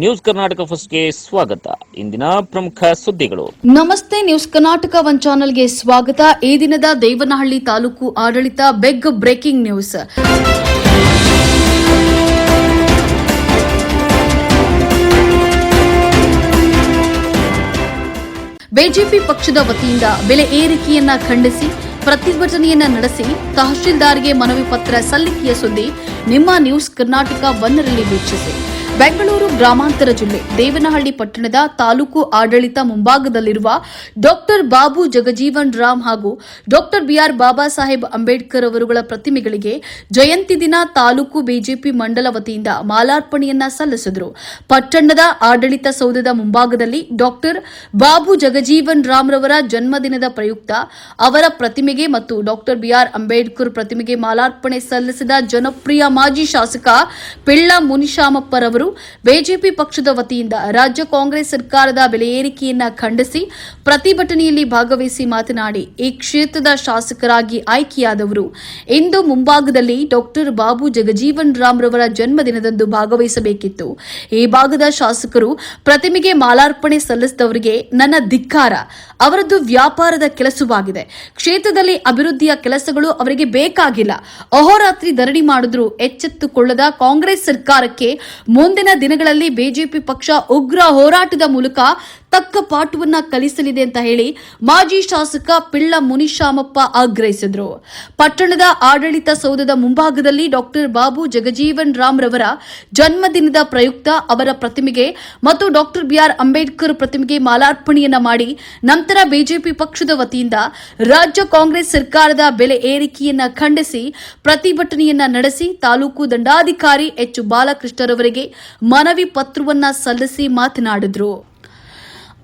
News Karnataka ಫಸ್ಟ್ಗೆ ಸ್ವಾಗತ. ಇಂದಿನ ಪ್ರಮುಖ ಸುದ್ದಿಗಳು. ನಮಸ್ತೆ, ನ್ಯೂಸ್ ಕರ್ನಾಟಕ ಒನ್ ಚಾನೆಲ್ಗೆ ಸ್ವಾಗತ. ಈ ದಿನದ ದೇವನಹಳ್ಳಿ ತಾಲೂಕು ಆಡಳಿತ ಬೆಗ್ ಬ್ರೇಕಿಂಗ್ ನ್ಯೂಸ್. ಬಿಜೆಪಿ ಪಕ್ಷದ ವತಿಯಿಂದ ಬೆಲೆ ಏರಿಕೆಯನ್ನ ಖಂಡಿಸಿ, ಪ್ರತಿಭಟನೆಯನ್ನ ನಡೆಸಿ, ತಹಶೀಲ್ದಾರ್ಗೆ ಮನವಿ ಪತ್ರ ಸಲ್ಲಿಕೆಯ ಸುದ್ದಿ ನಿಮ್ಮ ನ್ಯೂಸ್ ಕರ್ನಾಟಕ ಒನ್ನರಲ್ಲಿ ವೀಕ್ಷಿಸಿ. ಬೆಂಗಳೂರು ಗ್ರಾಮಾಂತರ ಜಿಲ್ಲೆ ದೇವನಹಳ್ಳಿ ಪಟ್ಟಣದ ತಾಲೂಕು ಆಡಳಿತ ಮುಂಭಾಗದಲ್ಲಿರುವ ಡಾಕ್ಟರ್ ಬಾಬು ಜಗಜೀವನ್ ರಾಮ್ ಹಾಗೂ doctor B R Baba Saheb Ambedkar ಅವರುಗಳ ಪ್ರತಿಮೆಗಳಿಗೆ ಜಯಂತಿ ದಿನ ತಾಲೂಕು ಬಿಜೆಪಿ ಮಂಡಲ ವತಿಯಿಂದ ಮಾಲಾರ್ಪಣೆಯನ್ನ ಸಲ್ಲಿಸಿದರು. ಪಟ್ಟಣದ ಆಡಳಿತ ಸೌಧದ ಮುಂಭಾಗದಲ್ಲಿ ಡಾಕ್ಟರ್ ಬಾಬು ಜಗಜೀವನ್ ರಾಮ್ ರವರ ಜನ್ಮದಿನದ ಪ್ರಯುಕ್ತ ಅವರ ಪ್ರತಿಮೆಗೆ ಮತ್ತು ಡಾಕ್ಟರ್ ಬಿಆರ್ ಅಂಬೇಡ್ಕರ್ ಪ್ರತಿಮೆಗೆ ಮಾಲಾರ್ಪಣೆ ಸಲ್ಲಿಸಿದ ಜನಪ್ರಿಯ ಮಾಜಿ ಶಾಸಕ ಪಿಳ್ಳ ಮುನಿಶಾಮಪ್ಪರವರು ಬಿಜೆಪಿ ಪಕ್ಷದ ವತಿಯಿಂದ ರಾಜ್ಯ ಕಾಂಗ್ರೆಸ್ ಸರ್ಕಾರದ ಬೆಲೆ ಏರಿಕೆಯನ್ನ ಖಂಡಿಸಿ ಪ್ರತಿಭಟನೆಯಲ್ಲಿ ಭಾಗವಹಿಸಿ ಮಾತನಾಡಿ ಈ ಕ್ಷೇತ್ರದ ಶಾಸಕರಾಗಿ ಆಯ್ಕೆಯಾದವರು. ಇಂದು ಮುಂಭಾಗದಲ್ಲಿ ಡಾಕ್ಟರ್ ಬಾಬು ಜಗಜೀವನ್ ರಾಮ್ ರವರ ಜನ್ಮದಿನದಂದು ಭಾಗವಹಿಸಬೇಕಿತ್ತು. ಈ ಭಾಗದ ಶಾಸಕರು ಪ್ರತಿಮೆಗೆ ಮಾಲಾರ್ಪಣೆ ಸಲ್ಲಿಸಿದವರಿಗೆ ನನ್ನ ಧಿಕ್ಕಾರ. ಅವರದ್ದು ವ್ಯಾಪಾರದ ಕೆಲಸವಾಗಿದೆ. ಕ್ಷೇತ್ರದಲ್ಲಿ ಅಭಿವೃದ್ಧಿಯ ಕೆಲಸಗಳು ಅವರಿಗೆ ಬೇಕಾಗಿಲ್ಲ. ಅಹೋರಾತ್ರಿ ಧರಣಿ ಮಾಡಿದ್ರು ಎಚ್ಚೆತ್ತುಕೊಳ್ಳದ ಕಾಂಗ್ರೆಸ್ ಸರ್ಕಾರಕ್ಕೆ ಮುಂದಿನ ದಿನಗಳಲ್ಲಿ ಬಿಜೆಪಿ ಪಕ್ಷ ಉಗ್ರ ಹೋರಾಟದ ಮೂಲಕ ತಕ್ಕ ಪಾಠವನ್ನ ಕಲಿಸಲಿದೆ ಅಂತ ಹೇಳಿ ಮಾಜಿ ಶಾಸಕ ಪಿಳ್ಳ ಮುನಿಶಾಮಪ್ಪ ಆಗ್ರಹಿಸಿದ್ರು. ಪಟ್ಟಣದ ಆಡಳಿತ ಸೌಧದ ಮುಂಭಾಗದಲ್ಲಿ ಡಾಕ್ಟರ್ ಬಾಬು ಜಗಜೀವನ್ ರಾಮ್ ರವರ ಜನ್ಮದಿನದ ಪ್ರಯುಕ್ತ ಅವರ ಪ್ರತಿಮೆಗೆ ಮತ್ತು ಡಾಕ್ಟರ್ ಬಿಆರ್ ಅಂಬೇಡ್ಕರ್ ಪ್ರತಿಮೆಗೆ ಮಾಲಾರ್ಪಣೆಯನ್ನ ಮಾಡಿ ನಂತರ ಬಿಜೆಪಿ ಪಕ್ಷದ ವತಿಯಿಂದ ರಾಜ್ಯ ಕಾಂಗ್ರೆಸ್ ಸರ್ಕಾರದ ಬೆಲೆ ಏರಿಕೆಯನ್ನ ಖಂಡಿಸಿ ಪ್ರತಿಭಟನೆಯನ್ನ ನಡೆಸಿ ತಾಲೂಕು ದಂಡಾಧಿಕಾರಿ ಎಚ್ ಬಾಲಕೃಷ್ಣರವರಿಗೆ ಮನವಿ ಪತ್ರವನ್ನ ಸಲ್ಲಿಸಿ ಮಾತನಾಡಿದ್ರು.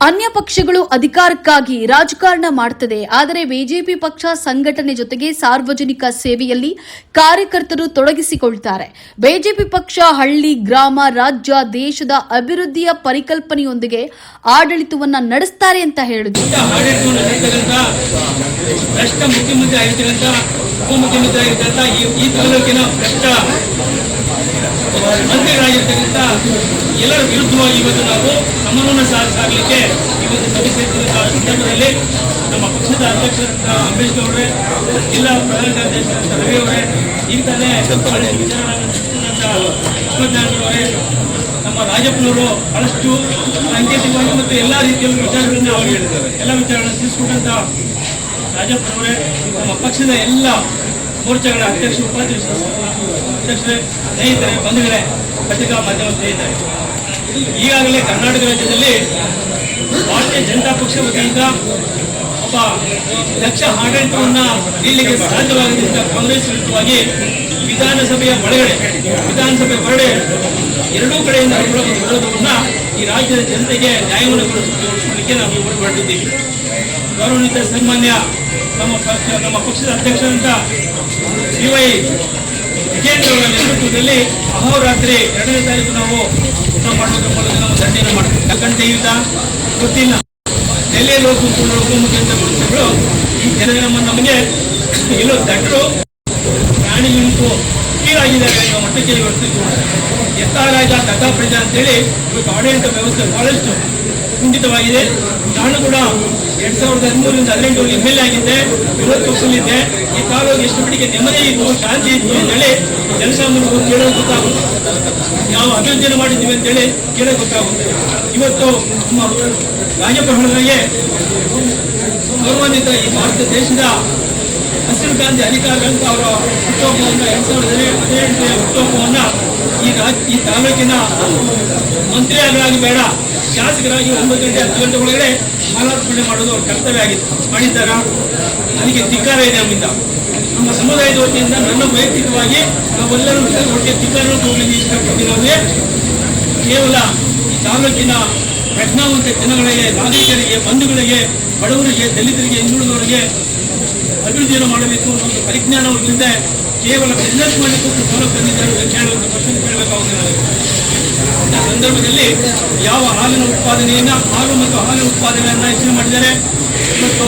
ಅನ್ಯ ಪಕ್ಷಗಳು ಅಧಿಕಾರಕ್ಕಾಗಿ ರಾಜಕಾರಣ ಮಾಡುತ್ತದೆ ಆದರೆ ಬಿಜೆಪಿ ಪಕ್ಷ ಸಂಘಟನೆ ಜೊತೆಗೆ ಸಾರ್ವಜನಿಕ ಸೇವೆಯಲ್ಲಿ ಕಾರ್ಯಕರ್ತರು ತೊಡಗಿಸಿಕೊಳ್ತಾರೆ. ಬಿಜೆಪಿ ಪಕ್ಷ ಹಳ್ಳಿ, ಗ್ರಾಮ, ರಾಜ್ಯ, ದೇಶದ ಅಭಿವೃದ್ಧಿಯ ಪರಿಕಲ್ಪನೆಯೊಂದಿಗೆ ಆಡಳಿತವನ್ನ ನಡೆಸ್ತಾರೆ ಅಂತ ಹೇಳಿದ್ರು. ಮುಖ್ಯಮಂತ್ರಿ ಆಗಿರ್ತಕ್ಕಂಥ ಉಪಮುಖ್ಯಮಂತ್ರಿ ಆಗಿರ್ತಕ್ಕಂಥ ಈ ತಾಲೂಕಿನ ಭ್ರಷ್ಟ ಮಂತ್ರಿಗಳಾಗಿರ್ತಕ್ಕಂಥ ಎಲ್ಲರ ವಿರುದ್ಧವಾಗಿ ಇವತ್ತು ನಾವು ಸಮನ್ವಯ ಸಾಧಿಸಲಿಕ್ಕೆ ಇವತ್ತು ಸಭೆ ಸೇರಿದಂತಹ ಸಂದರ್ಭದಲ್ಲಿ ನಮ್ಮ ಪಕ್ಷದ ಅಧ್ಯಕ್ಷರಂತಹ ಅಂಬೇಡ್ಕರ್ ಅವರೇ, ಜಿಲ್ಲಾ ಪ್ರಧಾನ ಕಾರ್ಯದರ್ಶಿ ರವಿ ಅವರೇ, ಇಂತಲೇ ಅವರೇ, ನಮ್ಮ ರಾಜಪ್ಪನವರು ಬಹಳಷ್ಟು ಸಾಂಕೇತಿಕವಾಗಿ ಮತ್ತು ಎಲ್ಲ ರೀತಿಯ ವಿಚಾರಗಳನ್ನ ಅವರು ಹೇಳಿದ್ದಾರೆ. ಎಲ್ಲ ವಿಚಾರಗಳನ್ನ ತಿಳಿಸ್ಕೊಟ್ಟಂತ ರಾಜಪ್ಪನವರೇ, ನಮ್ಮ ಪಕ್ಷದ ಎಲ್ಲ ಮೋರ್ಚಾಗಳ ಅಧ್ಯಕ್ಷ ಉಪಾಧ್ಯಕ್ಷ ಅಧ್ಯಕ್ಷರೇ, ಸ್ನೇಹಿತರೆ, ಬಂಧುಗಳೇ, ಪತ್ರಿಕಾ ಮಾಧ್ಯಮ ಸ್ನೇಹಿತರೆ. ಈಗಾಗಲೇ ಕರ್ನಾಟಕ ರಾಜ್ಯದಲ್ಲಿ ಭಾರತೀಯ ಜನತಾ ಪಕ್ಷ ವತಿಯಿಂದ ಒಬ್ಬ ದಕ್ಷ ಆಡಳಿತವನ್ನು ಇಲ್ಲಿಗೆ ಸಾಧ್ಯವಾಗದಿಂದ ಕಾಂಗ್ರೆಸ್ ವಿರುದ್ಧವಾಗಿ ವಿಧಾನಸಭೆಯ ಒಳಗಡೆ, ವಿಧಾನಸಭೆ ಹೊರಡೆ ಎರಡೂ ಕಡೆಯಿಂದ ವಿರೋಧವನ್ನು ಈ ರಾಜ್ಯದ ಜನತೆಗೆ ನ್ಯಾಯವನ್ನು ಕೊಡಿಸಲಿಕ್ಕೆ ನಾವು ಹೊರಟಿದ್ದೀವಿ ಗೌರವಾನ್ವಿತ ಸನ್ಮಾನ್ಯ ನಮ್ಮ ಪಕ್ಷ, ನಮ್ಮ ಪಕ್ಷದ ಅಧ್ಯಕ್ಷರಂತ ಡಿ ವೈ ವಿಜೇಂದ್ರ ಅವರ ನೇತೃತ್ವದಲ್ಲಿ ಅಹೋರಾತ್ರಿ ಎರಡನೇ ತಾರೀಕು ನಾವು ಮಾಡೋದ್ರ ಮೂಲಕ ನಾವು ದಂಡೆಯನ್ನು ಮಾಡ್ತೀವಿ. ಯಾಕಂತ ಈಗ ಗೊತ್ತಿಲ್ಲ. ನೆಲೆಯಲ್ಲಿ ಹೋಗಿ ಕೂತ್ಕೊಂಡು ಉಪಮುಖ್ಯಮಂತ್ರಿಗಳು ಈ ಜನ ನಮ್ಮ ನಮಗೆ ಎಲ್ಲೋ ದಟ್ಟರು ಪ್ರಾಣಿ ನಿಂತು ಕೀಳಾಗಿದ್ದಾರೆ ಅನ್ನೋ ಮಟ್ಟಕ್ಕೆ ಇವತ್ತು ಎತ್ತಾರಾಜ ಕಥಾ ಪ್ರಜಾ ಅಂತೇಳಿ ಇವತ್ತು ಆಡಳಿತ ವ್ಯವಸ್ಥೆ ಬಹಳಷ್ಟು ಕುಂಠಿತವಾಗಿದೆ. ನಾನು ಕೂಡ ಎರಡ್ ಸಾವಿರದ ಹದಿಮೂರರಿಂದ ಹದಿನೆಂಟು ಎಂ ಎಲ್ ಎ ಆಗಿದ್ದೆ ವಿರೋಧ ಪಕ್ಷದಲ್ಲಿದ್ದೆ ಈ ತಾಲೂಕು ಎಷ್ಟು ಮಟ್ಟಿಗೆ ನೆಮ್ಮದಿ ಇತ್ತು, ಶಾಂತಿ ಇತ್ತು ಅಂತೇಳಿ ಜನಸಾಮಾನ್ಯರು ಕೇಳೋದು ಗೊತ್ತಾಗುತ್ತೆ. ಯಾವ ಅಭಿವೃದ್ಧಿಯನ್ನು ಮಾಡಿದ್ದೀವಿ ಅಂತೇಳಿ ಕೇಳೋದು ಗೊತ್ತಾಗುತ್ತೆ. ಇವತ್ತು ನಮ್ಮ ರಾಜಪ್ರಹಣಗಳಿಗೆ ಗೌರವಾನ್ವಿತ ಈ ಭಾರತ ದೇಶದ ಹಸಿರು ಗಾಂಧಿ ಅಧಿಕಾರಿಗಳಂತ ಅವರ ಹುಟ್ಟುಹಬ್ಬವನ್ನು ಎರಡ್ ಸಾವಿರದ ಹದಿನೆಂಟನೇ ಹುಟ್ಟುಹಬ್ಬವನ್ನು ಈ ರಾಜ್ ಈ ತಾಲೂಕಿನ ಮಂತ್ರಿಯಾಗಲಾಗಿ ಬೇಡ ಶಾಸಕರಾಗಿ ಒಂಬತ್ತು ಗಂಟೆ ಹತ್ತು ಗಂಟೆ ಒಳಗಡೆ ಮಾಲಾರ್ಪಣೆ ಮಾಡೋದು ಅವ್ರ ಕರ್ತವ್ಯ ಆಗಿತ್ತು ಮಾಡಿದ್ದಾರ? ನನಗೆ ಧಿಕ್ಕಾರ ಇದೆ ನಮ್ಮಿಂದ ನಮ್ಮ ಸಮುದಾಯದ ವತಿಯಿಂದ ನನ್ನ ವೈಯಕ್ತಿಕವಾಗಿ ನಾವೆಲ್ಲರೂ ಒಟ್ಟಿಗೆ ಧಿಕ್ಕಾರ ತಗೊಳ್ಳಿಕ್ಕೆ ಇಷ್ಟಪಟ್ಟಿರೋದೇ ಕೇವಲ ತಾಲೂಕಿನ ಪ್ರಜ್ಞಾವಂತ ಜನಗಳಿಗೆ, ನಾಗರಿಕರಿಗೆ, ಬಂಧುಗಳಿಗೆ, ಬಡವರಿಗೆ, ದಲಿತರಿಗೆ, ಹಿಂದುಳಿದವರಿಗೆ ಅಭಿವೃದ್ಧಿಯನ್ನು ಮಾಡಬೇಕು ಒಂದು ಪರಿಜ್ಞಾನವಿಲ್ಲದೆ ಕೇವಲ ಬಿಸ್ನೆಸ್ ಮಾಡಲಿಕ್ಕೂ ಸೌಲಭ್ಯ ತಂದಿದ್ದಾರೆ ಅಂತ ಕೇಳುವಂತ ಪ್ರಶ್ನೆ ಕೇಳಬೇಕಾಗುತ್ತದೆ ಆ ಸಂದರ್ಭದಲ್ಲಿ ಯಾವ ಹಾಲಿನ ಉತ್ಪಾದನೆಯನ್ನ ಹಾಲು ಮತ್ತು ಹಾಲಿನ ಉತ್ಪಾದನೆಯನ್ನ ಹೆಚ್ಚಿಗೆ ಮಾಡಿದ್ದಾರೆ ಮತ್ತು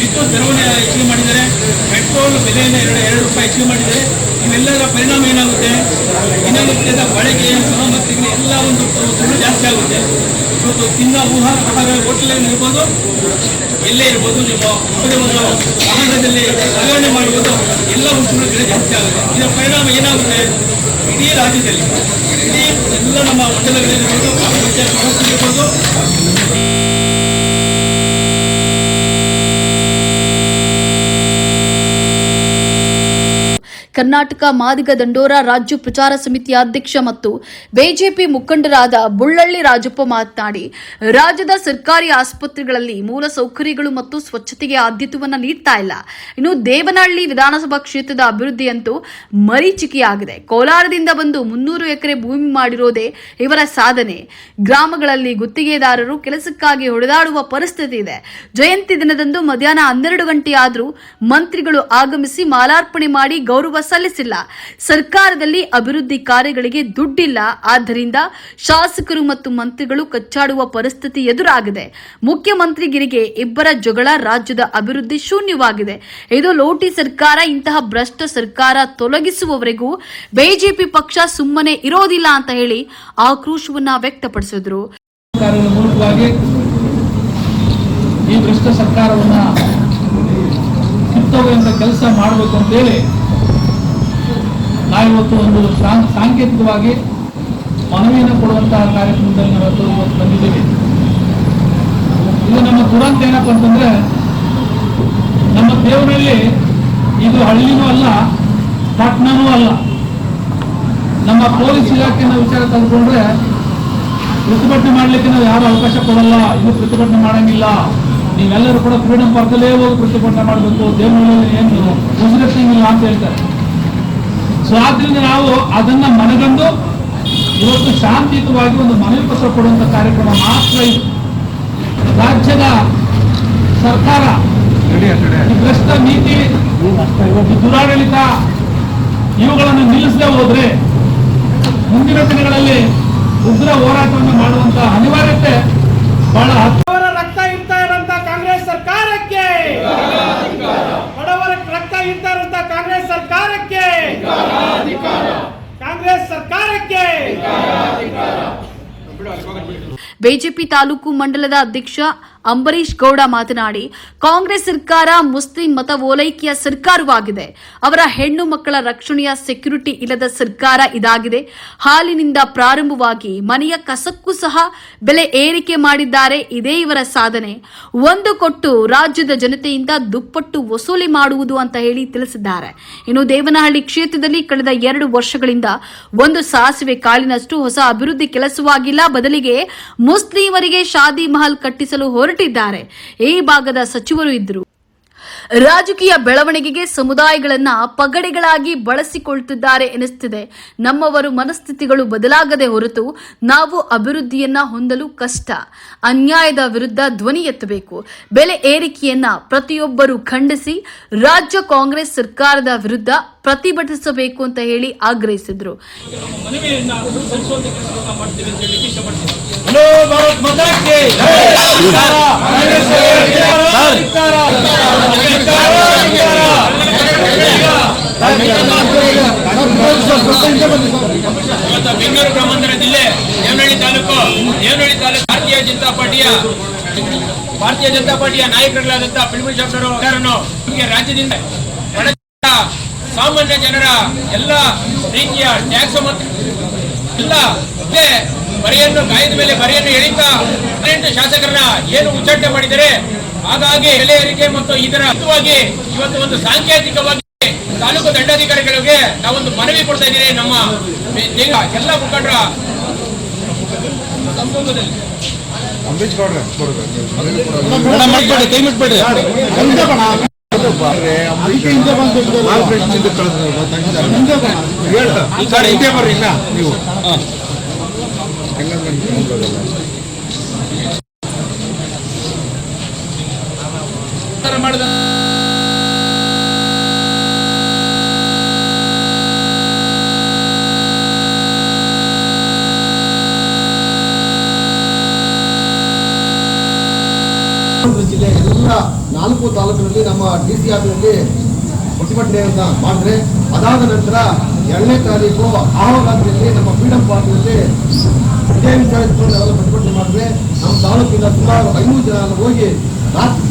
ವಿದ್ಯುತ್ ದರವನ್ನು ಹೆಚ್ಚಿಗೆ ಮಾಡಿದ್ದಾರೆ, ಪೆಟ್ರೋಲ್ ಬೆಲೆಯನ್ನು ಎರಡು ಎರಡು ರೂಪಾಯಿ ಹೆಚ್ಚಿಗೆ ಮಾಡಿದ್ದಾರೆ, ಇವೆಲ್ಲದರ ಪರಿಣಾಮ ಏನಾಗುತ್ತೆ? ದಿನನಿತ್ಯದ ಬಳಕೆ ಮತ್ತು ಎಲ್ಲ ಒಂದು ಜಾಸ್ತಿ ಆಗುತ್ತೆ. ಇವತ್ತು ತಿನ್ನ ಊಹಾ ಆಹಾರ ಹೋಟೆಲ್ ಇರ್ಬೋದು, ಎಲ್ಲೇ ಇರ್ಬೋದು, ನಿಮ್ಮ ಯಾವುದೇ ಒಂದು ವಾಹನದಲ್ಲಿ ಸಾಗಣೆ ಮಾಡುವುದು ಎಲ್ಲ ವಸ್ತುಗಳ ಬೆಲೆ ಜಾಸ್ತಿ ಆಗುತ್ತೆ ಇದರ ಪರಿಣಾಮ ಏನಾಗುತ್ತೆ? ಇಡೀ ರಾಜ್ಯದಲ್ಲಿ, ಇಡೀ ಎಲ್ಲ ನಮ್ಮ ಮಂಡಲಗಳಿರ್ಬೋದು ಗ್ರಾಮ ಪಂಚಾಯತ್ ವ್ಯವಸ್ಥೆ ಇರ್ಬೋದು. ಕರ್ನಾಟಕ ಮಾದಿಗ ದಂಡೋರ ರಾಜ್ಯ ಪ್ರಚಾರ ಸಮಿತಿಯ ಅಧ್ಯಕ್ಷ ಮತ್ತು ಬಿಜೆಪಿ ಮುಖಂಡರಾದ ಬುಳ್ಳಳ್ಳಿ ರಾಜಪ್ಪ ಮಾತನಾಡಿ, ರಾಜ್ಯದ ಸರ್ಕಾರಿ ಆಸ್ಪತ್ರೆಗಳಲ್ಲಿ ಮೂಲ ಸೌಕರ್ಯಗಳು ಮತ್ತು ಸ್ವಚ್ಛತೆಗೆ ಆದ್ಯತೆಯನ್ನು ನೀಡ್ತಾ ಇಲ್ಲ. ಇನ್ನು ದೇವನಹಳ್ಳಿ ವಿಧಾನಸಭಾ ಕ್ಷೇತ್ರದ ಅಭಿವೃದ್ಧಿಯಂತೂ ಮರೀಚಿಕೆಯಾಗಿದೆ. ಕೋಲಾರದಿಂದ ಬಂದು ಮುನ್ನೂರು ಎಕರೆ ಭೂಮಿ ಮಾಡಿರೋದೇ ಇವರ ಸಾಧನೆ. ಗ್ರಾಮಗಳಲ್ಲಿ ಗುತ್ತಿಗೆದಾರರು ಕೆಲಸಕ್ಕಾಗಿ ಹೊಡೆದಾಡುವ ಪರಿಸ್ಥಿತಿ ಇದೆ. ಜಯಂತಿ ದಿನದಂದು ಮಧ್ಯಾಹ್ನ ಹನ್ನೆರಡು ಗಂಟೆಯಾದರೂ ಮಂತ್ರಿಗಳು ಆಗಮಿಸಿ ಮಾಲಾರ್ಪಣೆ ಮಾಡಿ ಗೌರವ ಸಲ್ಲಿಸಿಲ್ಲ. ಸರ್ಕಾರದಲ್ಲಿ ಅಭಿವೃದ್ಧಿ ಕಾರ್ಯಗಳಿಗೆ ದುಡ್ಡಿಲ್ಲ. ಆದ್ದರಿಂದ ಶಾಸಕರು ಮತ್ತು ಮಂತ್ರಿಗಳು ಕಚ್ಚಾಡುವ ಪರಿಸ್ಥಿತಿ ಎದುರಾಗಿದೆ. ಮುಖ್ಯಮಂತ್ರಿಗಿರಿಗೆ ಇಬ್ಬರ ಜಗಳ ರಾಜ್ಯದ ಅಭಿವೃದ್ಧಿ ಶೂನ್ಯವಾಗಿದೆ. ಇದು ಲೋಟಿ ಸರ್ಕಾರ, ಇಂತಹ ಭ್ರಷ್ಟ ಸರ್ಕಾರ ತೊಲಗಿಸುವವರೆಗೂ ಬಿಜೆಪಿ ಪಕ್ಷ ಸುಮ್ಮನೆ ಇರೋದಿಲ್ಲ ಅಂತ ಹೇಳಿ ಆಕ್ರೋಶವನ್ನ ವ್ಯಕ್ತಪಡಿಸಿದ್ರು. ಈ ಭ್ರಷ್ಟ ಸರ್ಕಾರವನ್ನ ಕೆಲಸ ಮಾಡಬೇಕು ಅಂತೇಳಿ ನಾವಿವತ್ತು ಒಂದು ಸಾಂಕೇತಿಕವಾಗಿ ಮನವಿಯನ್ನು ಕೊಡುವಂತಹ ಕಾರ್ಯಕ್ರಮದಲ್ಲಿ ನಾವಿವತ್ತು ಇವತ್ತು ಬಂದಿದ್ದೀವಿ. ಇದು ನಮ್ಮ ದುರಂತ ಏನಪ್ಪ ಅಂತಂದ್ರೆ, ನಮ್ಮ ದೇವರಲ್ಲಿ ಇದು ಹಳ್ಳಿನೂ ಅಲ್ಲ ಪಟ್ಟಣನೂ ಅಲ್ಲ. ನಮ್ಮ ಪೊಲೀಸ್ ಇಲಾಖೆನ ವಿಚಾರ ತೆಗೆದುಕೊಂಡ್ರೆ ಪ್ರತಿಭಟನೆ ಮಾಡ್ಲಿಕ್ಕೆ ನಾವು ಯಾರು ಅವಕಾಶ ಕೊಡಲ್ಲ ಇದು ಪ್ರತಿಭಟನೆ ಮಾಡಂಗಿಲ್ಲ. ನೀವೆಲ್ಲರೂ ಕೂಡ ಫ್ರೀಡಂ ಪಾರ್ಕಲ್ಲೇ ಹೋಗಿ ಪ್ರತಿಭಟನೆ ಮಾಡಬೇಕು ದೇವರಲ್ಲಿ ಏನು ಉಸಿರತ್ತಿಂಗಿಲ್ಲ ಅಂತ ಹೇಳ್ತಾರೆ. ಸೊ ಆದ್ರಿಂದ ನಾವು ಅದನ್ನ ಮನಗಂಡು ಇವತ್ತು ಶಾಂತಿಯುತವಾಗಿ ಒಂದು ಮನವಿ ಪತ್ರ ಕೊಡುವಂತ ಕಾರ್ಯಕ್ರಮ ಮಾತ್ರ ಇದು. ರಾಜ್ಯದ ಸರ್ಕಾರ ಭ್ರಷ್ಟ ನೀತಿ ದುರಾಡಳಿತ ಇವುಗಳನ್ನು ನಿಲ್ಲಿಸದೆ ಹೋದ್ರೆ ಮುಂದಿನ ದಿನಗಳಲ್ಲಿ ಉಗ್ರ ಹೋರಾಟವನ್ನು ಮಾಡುವಂತ ಅನಿವಾರ್ಯತೆ ಬಹಳ ಹತ್ತು ಬಡವರ ರಕ್ತ ಇರ್ತಾ ಇರೋಂತ ಕಾಂಗ್ರೆಸ್ ಸರ್ಕಾರಕ್ಕೆ ಬಡವರ ರಕ್ತ ಇರ್ತಾ ಇರೋಂತ ಕಾಂಗ್ರೆಸ್ ಸರ್ಕಾರಕ್ಕೆ ಕಾಂಗ್ರೆಸ್ ಸರ್ಕಾರಕ್ಕೆ ಬಿಜೆಪಿ ತಾಲೂಕು ಮಂಡಲದ ಅಧ್ಯಕ್ಷ ಅಂಬರೀಶ್ ಗೌಡ ಮಾತನಾಡಿ, ಕಾಂಗ್ರೆಸ್ ಸರ್ಕಾರ ಮುಸ್ಲಿಂ ಮತ ಓಲೈಕೆಯ ಸರ್ಕಾರವಾಗಿದೆ. ಅವರ ಹೆಣ್ಣು ಮಕ್ಕಳ ರಕ್ಷಣೆಯ ಸೆಕ್ಯುರಿಟಿ ಇಲ್ಲದ ಸರ್ಕಾರ ಇದಾಗಿದೆ. ಹಾಲಿನಿಂದ ಪ್ರಾರಂಭವಾಗಿ ಮನೆಯ ಕಸಕ್ಕೂ ಸಹ ಬೆಲೆ ಏರಿಕೆ ಮಾಡಿದ್ದಾರೆ. ಇದೇ ಇವರ ಸಾಧನೆ. ಒಂದು ಕೊಟ್ಟು ರಾಜ್ಯದ ಜನತೆಯಿಂದ ದುಪ್ಪಟ್ಟು ವಸೂಲಿ ಮಾಡುವುದು ಅಂತ ಹೇಳಿ ತಿಳಿಸಿದ್ದಾರೆ. ಇನ್ನು ದೇವನಹಳ್ಳಿ ಕ್ಷೇತ್ರದಲ್ಲಿ ಕಳೆದ ಎರಡು ವರ್ಷಗಳಿಂದ ಒಂದು ಸಾಸಿವೆ ಕಾಲಿನಷ್ಟು ಹೊಸ ಅಭಿವೃದ್ಧಿ ಕೆಲಸವಾಗಿಲ್ಲ. ಬದಲಿಗೆ ಮುಸ್ಲಿಮರಿಗೆ ಶಾದಿ ಮಹಲ್ ಕಟ್ಟಿಸಲು ಹೊರಟಿದ್ದಾರೆ. ಈ ಭಾಗದ ಸಚಿವರು ಇದ್ದರು. ರಾಜಕೀಯ ಬೆಳವಣಿಗೆಗೆ ಸಮುದಾಯಗಳನ್ನ ಪಗಡೆಗಳಾಗಿ ಬಳಸಿಕೊಳ್ತಿದ್ದಾರೆ ಎನಿಸುತ್ತಿದೆ ನಮ್ಮವರು ಮನಸ್ಥಿತಿಗಳು ಬದಲಾಗದೆ ಹೊರತು ನಾವು ಅಭಿವೃದ್ಧಿಯನ್ನ ಹೊಂದಲು ಕಷ್ಟ. ಅನ್ಯಾಯದ ವಿರುದ್ಧ ಧ್ವನಿ ಎತ್ತಬೇಕು. ಬೆಲೆ ಏರಿಕೆಯನ್ನ ಪ್ರತಿಯೊಬ್ಬರು ಖಂಡಿಸಿ ರಾಜ್ಯ ಕಾಂಗ್ರೆಸ್ ಸರ್ಕಾರದ ವಿರುದ್ಧ ಪ್ರತಿಭಟಿಸಬೇಕು ಅಂತ ಹೇಳಿ ಆಗ್ರಹಿಸಿದ್ರು. ಭಾರತ್ ಬೆಂಗಳೂರು ಗ್ರಾಮಾಂತರ ಜಿಲ್ಲೆ ದೇವನಹಳ್ಳಿ ತಾಲೂಕು ದೇವನಹಳ್ಳಿ ತಾಲೂಕು ಭಾರತೀಯ ಜನತಾ ಪಾರ್ಟಿಯ, ಭಾರತೀಯ ಜನತಾ ಪಾರ್ಟಿಯ ನಾಯಕರುಗಳಾದಂತಹ ಪಿಲ್ಮಿ ಶಾಸಕರು ರಾಜ್ಯದಿಂದ ಸಾಮಾನ್ಯ ಜನರ ಎಲ್ಲ ರೀತಿಯ ಟ್ಯಾಕ್ಸ್ ಮತ್ತು ಎಲ್ಲ ಬರೆಯನ್ನು ಕಾಯ್ದ ಮೇಲೆ ಬರೆಯನ್ನು ಎಳಿತಾ ಹದಿನೆಂಟು ಶಾಸಕರನ್ನ ಏನು ಉಚ್ಚಾಟನೆ ಮಾಡಿದರೆ ಹಾಗಾಗಿ ಬೆಲೆ ಏರಿಕೆ ಮತ್ತು ಇದರ ಅರ್ಥವಾಗಿ ಇವತ್ತು ಒಂದು ಸಾಂಕೇತಿಕವಾಗಿ ತಾಲೂಕು ದಂಡಾಧಿಕಾರಿಗಳಿಗೆ ನಾವೊಂದು ಮನವಿ ಕೊಡ್ತಾ ಇದ್ದೀನಿ ನಮ್ಮ ಎಲ್ಲ ಮುಖಂಡರ ನೀವು. ಮಾಡಿದ ಜಿಲ್ಲೆ ಎಲ್ಲ ನಾಲ್ಕು ತಾಲೂಕಿನಲ್ಲಿ ನಮ್ಮ ಡಿ ಸಿ ಆಫೀಸಲ್ಲಿ ಪ್ರತಿಭಟನೆಯನ್ನ ಮಾಡಿದ್ರೆ ಅದಾದ ನಂತರ ಎರಡನೇ ತಾರೀಕು ಆಹೋರಾತ್ರಿಯಲ್ಲಿ ನಮ್ಮ ಫ್ರೀಡಮ್ ಪಾರ್ಕ್ನಲ್ಲಿ ಇದೇ ವಿಚಾರ ಇಟ್ಕೊಂಡು ಪ್ರತಿಭಟನೆ ಮಾಡಿದ್ರೆ ನಮ್ಮ ತಾಲೂಕಿನ ಸುಮಾರು ಐನೂರು ಜನ ಹೋಗಿ ರಾತ್ರಿ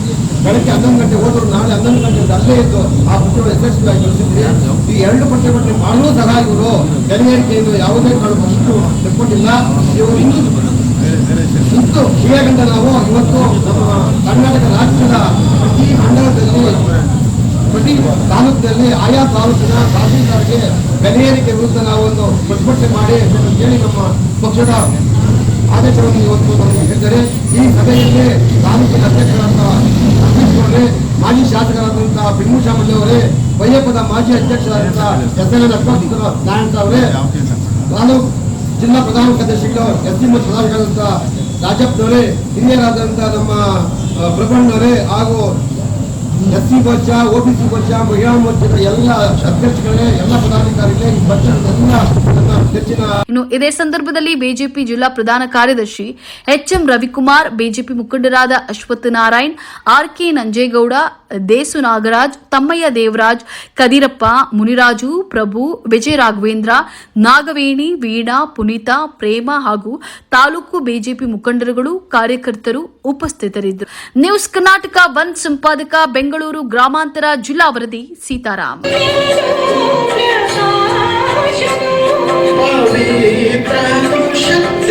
ಬೆಳಗ್ಗೆ ಹನ್ನೊಂದು ಗಂಟೆ ಹೋದ್ರು ನಾಳೆ ಹನ್ನೊಂದು ಗಂಟೆ ಅಲ್ಲೇ ಇದ್ದು ಆ ಪ್ರತಿಭಟನೆ ಯಶಸ್ವಿಯಾಗಿ ನಡೆಸಿದ್ರಿ. ಈ ಎರಡು ಪ್ರತಿಭಟನೆ ಮಾಡಲು ಸಹ ಇವರು ಗಣಿಗಾರಿಕೆಯನ್ನು ಯಾವುದೇ ಕಾರಣಕ್ಕೂ ಅಷ್ಟು ತೆಕ್ಕೊಂಡಿಲ್ಲ ಇವರು ಇನ್ನೊಂದು ಇತ್ತು ಇವಾಗಂತ ನಾವು ಇವತ್ತು ನಮ್ಮ ಕರ್ನಾಟಕ ರಾಜ್ಯದ ಪ್ರತಿ ಮಂಡಲದಲ್ಲಿ ಪ್ರತಿ ತಾಲೂಕಿನಲ್ಲಿ ಆಯಾ ತಾಲೂಕಿನ ತಹಸೀಲ್ದಾರ್ಗೆ ಬೆಲೆ ಏರಿಕೆ ವಿರುದ್ಧ ನಾವು ಒಂದು ಪ್ರತಿಭಟನೆ ಮಾಡಿ ಹೇಳಿ ನಮ್ಮ ಪಕ್ಷದ ಆದೇಶವನ್ನು ಇವತ್ತು ನಮಗೆ ಹೇಳಿದ್ದಾರೆ. ಈ ಸಭೆಯಲ್ಲಿ ತಾಲೂಕಿನ ಅಧ್ಯಕ್ಷರಾದ ಅಧ್ಯಕ್ಷರವರೇ ಮಾಜಿ ಶಾಸಕರಾದಂತಹ ಬಿಂದು ಶಾಮಲ್ಯ ಅವರೇ ಬೈಯಪ್ಪದ ಮಾಜಿ ಅಧ್ಯಕ್ಷರಾದಂತಹ ಎಸ್ ಎಲ್ ನಾರಾಯಣ ಅವರೇ, ತಾಲೂಕು ಜಿಲ್ಲಾ ಪ್ರಧಾನ ಕಾರ್ಯದರ್ಶಿಗಳು ಎಸ್ ಸಿ ಮತ್ತು ಪ್ರಧಾನಗಳಂತ ರಾಜಪ್ಪನವರೇ ಹಿರಿಯರಾದಂತಹ ನಮ್ಮ ಪ್ರಭಣ್ಣವರೇ ಹಾಗೂ S C morcha O B C morcha ಮಹಿಳಾ ಮೋರ್ಚಾದ ಎಲ್ಲ ಅಧ್ಯಕ್ಷಗಳೇ ಎಲ್ಲ ಪದಾಧಿಕಾರಿಗಳೇ ಈ ಪಕ್ಷದ ಎಲ್ಲ ಹೆಚ್ಚಿನ ಇನ್ನು ಇದೇ ಸಂದರ್ಭದಲ್ಲಿ ಬಿಜೆಪಿ ಜಿಲ್ಲಾ ಪ್ರಧಾನ ಕಾರ್ಯದರ್ಶಿ ಎಚ್ಎಂ ರವಿಕುಮಾರ್, ಬಿಜೆಪಿ ಮುಖಂಡರಾದ ಅಶ್ವಥ್ ನಾರಾಯಣ್ ಆರ್ ಕೆ ನಂಜೇಗೌಡ, ದೇಸು ನಾಗರಾಜ್, ತಮ್ಮಯ್ಯ ದೇವರಾಜ್, ಕದಿರಪ್ಪ, ಮುನಿರಾಜು, ಪ್ರಭು, ವಿಜಯ ರಾಘವೇಂದ್ರ, ನಾಗವೇಣಿ, ವೀಣಾ, ಪುನೀತಾ, ಪ್ರೇಮ ಹಾಗೂ ತಾಲೂಕು ಬಿಜೆಪಿ ಮುಖಂಡರುಗಳು, ಕಾರ್ಯಕರ್ತರು ಉಪಸ್ಥಿತರಿದ್ದರು. ನ್ಯೂಸ್ ಕರ್ನಾಟಕ ಬಂದ್ ಸಂಪಾದಕ, ಬೆಂಗಳೂರು ಗ್ರಾಮಾಂತರ ಜಿಲ್ಲಾ ವರದಿ, ಸೀತಾರಾಮ್. হবে প্রাণ শক্তি